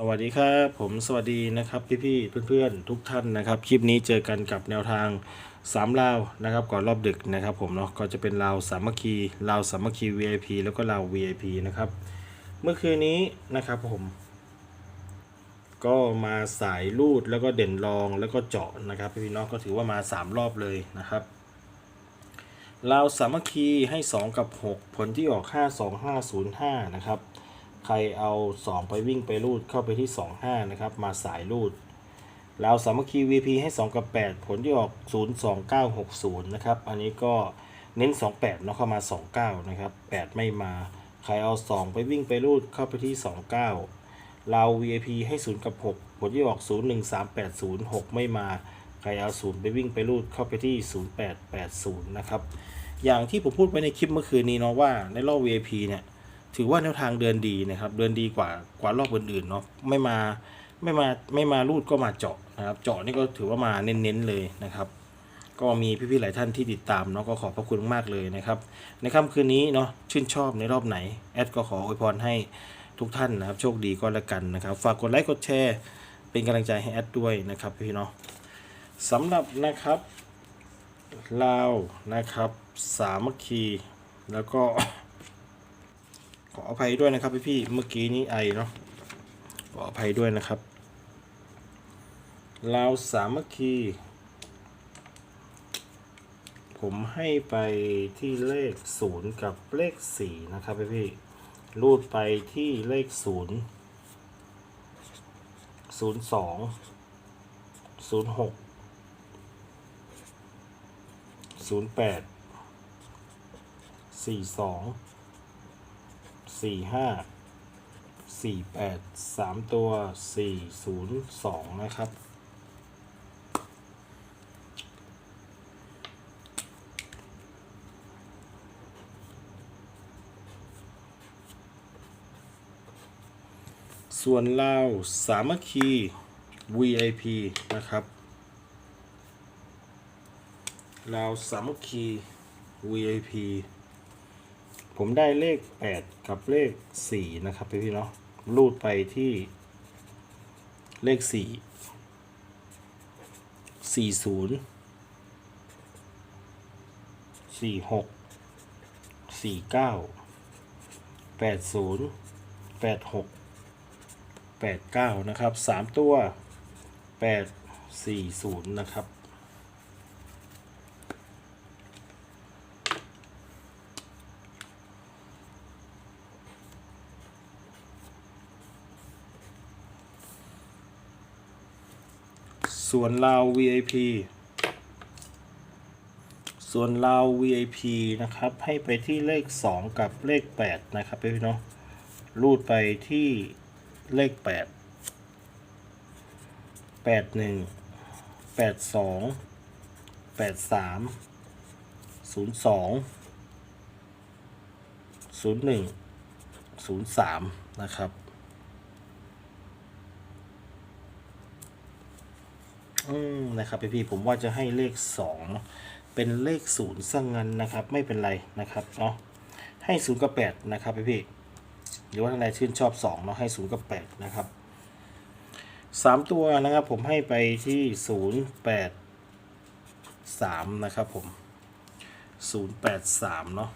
สวัสดีครับผมสวัสดีนะครับพี่ๆเพื่อนๆทุกท่านนะครับคลิปนี้เจอกันกับแนวทางสามลาวนะครับก่อนรอบดึกนะครับผมเนาะก็จะเป็นลาวสามัคคีลาวสามัคคี VIP แล้วก็ลาว VIP นะครับเมื่อคืนนี้นะครับผม ก็มาสายลูดแล้วก็เด่นรองแล้วก็เจาะนะครับพี่น้องก็ถือว่ามา 3 รอบเลยนะครับลาวสามัคคีให้ 2 กับ 6 ผลที่ออก 52505 นะครับ ใครเอา 2 ไปวิ่งไปรูดเข้าไปที่ 25 นะครับ มาสายรูดลาสามัคคี VP ให้ 2 กับ 8 ผลที่ออก 02960 นะครับ อันนี้ก็เน้น 28 เนาะเข้ามา 29 นะครับ 8 ไม่มา ใครเอา 2 ไปวิ่งไปรูดเข้าไปที่ 29ลาว VIP ให้ 0 กับ 6 ผลที่ออก 01380 6 ไม่มา ใครเอา 0 ไปวิ่งไปรูดเข้าไปที่ 0880 นะครับ อย่างที่ผมพูดไปในคลิปเมื่อคืนนี้เนาะว่าในรอบ VIP เนี่ย ถือว่าแนวทางเดินดีนะครับ เดินดีกว่ากว่ารอบอื่นๆเนาะไม่มาไม่มาไม่มารูดก็มาเจาะนะครับ เจาะนี่ก็ถือว่ามาเน้นๆเลยนะครับ ก็มีพี่ๆหลายท่านที่ติดตามเนาะก็ขอบพระคุณมากๆเลยนะครับ ในค่ำคืนนี้เนาะชื่นชอบในรอบไหนแอดก็ขออวยพรให้ทุกท่านนะครับ โชคดีก็แล้วกันนะครับ ฝากกดไลค์กดแชร์ เป็นกำลังใจให้แอดด้วยนะครับพี่เนาะสำหรับนะครับลาวนะครับ สามัคคีแล้วก็ ออภัยด้วยนะครับพี่พี่เมื่อกี้นี้ไอเนาะขออภัยด้วยนะครับลาวสามัคคี ผมให้ไปที่เลขศูนย์กับเลขสี่นะครับพี่พี่รูดไปที่เลขศูนย์ศูนย์ สี่ห้าสี่แปดสามตัวสี่ศูนย์สองนะครับ ส่วนลาสามัคคี VIP นะครับลาสามัคคี VIP ผมได้เลข 8 กับเลข 4 นะครับพี่พี่เนาะรูดไปที่เลข 4 40 46 49 80 86 89 นะครับ 3 ตัว 8 40 นะครับ ส่วนลาว VIP ส่วนลาว VIP นะครับ ให้ไปที่เลข 2 กับเลข 8 นะครับพี่เนาะรูดไปที่เลข 8 81 82 83 02 01 03 นะครับ อืมนะครับพี่ๆผมว่าจะให้เลขสองเนอะเป็นเลขศูนย์ซะงงั้นนะครับ ไม่เป็นไรนะครับเนาะให้ศูนย์กับแปดนะครับพี่ๆหรือว่าท่านชื่นชอบสองเนาะให้ศูนย์กับแปดนะครับสามตัวนะครับผมให้ไปที่ศูนย์แปดสามนะครับผมศูนย์แปดสามเนาะ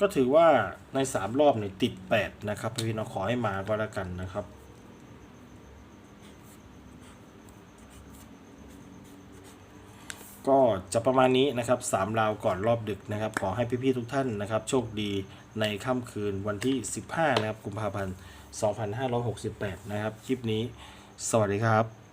ก็ถือว่าในสามรอบเนี่ยติดแปดนะครับพี่ๆเนาะขอให้มาก็แล้วกันนะครับ ก็จะประมาณนี้นะครับสามราวก่อนรอบดึกนะครับ ขอให้พี่ๆทุกท่านนะครับ โชคดีในค่ำคืนวันที่ 15 นะครับกุมภาพันธ์ 2568 นะครับ คลิปนี้ สวัสดีครับ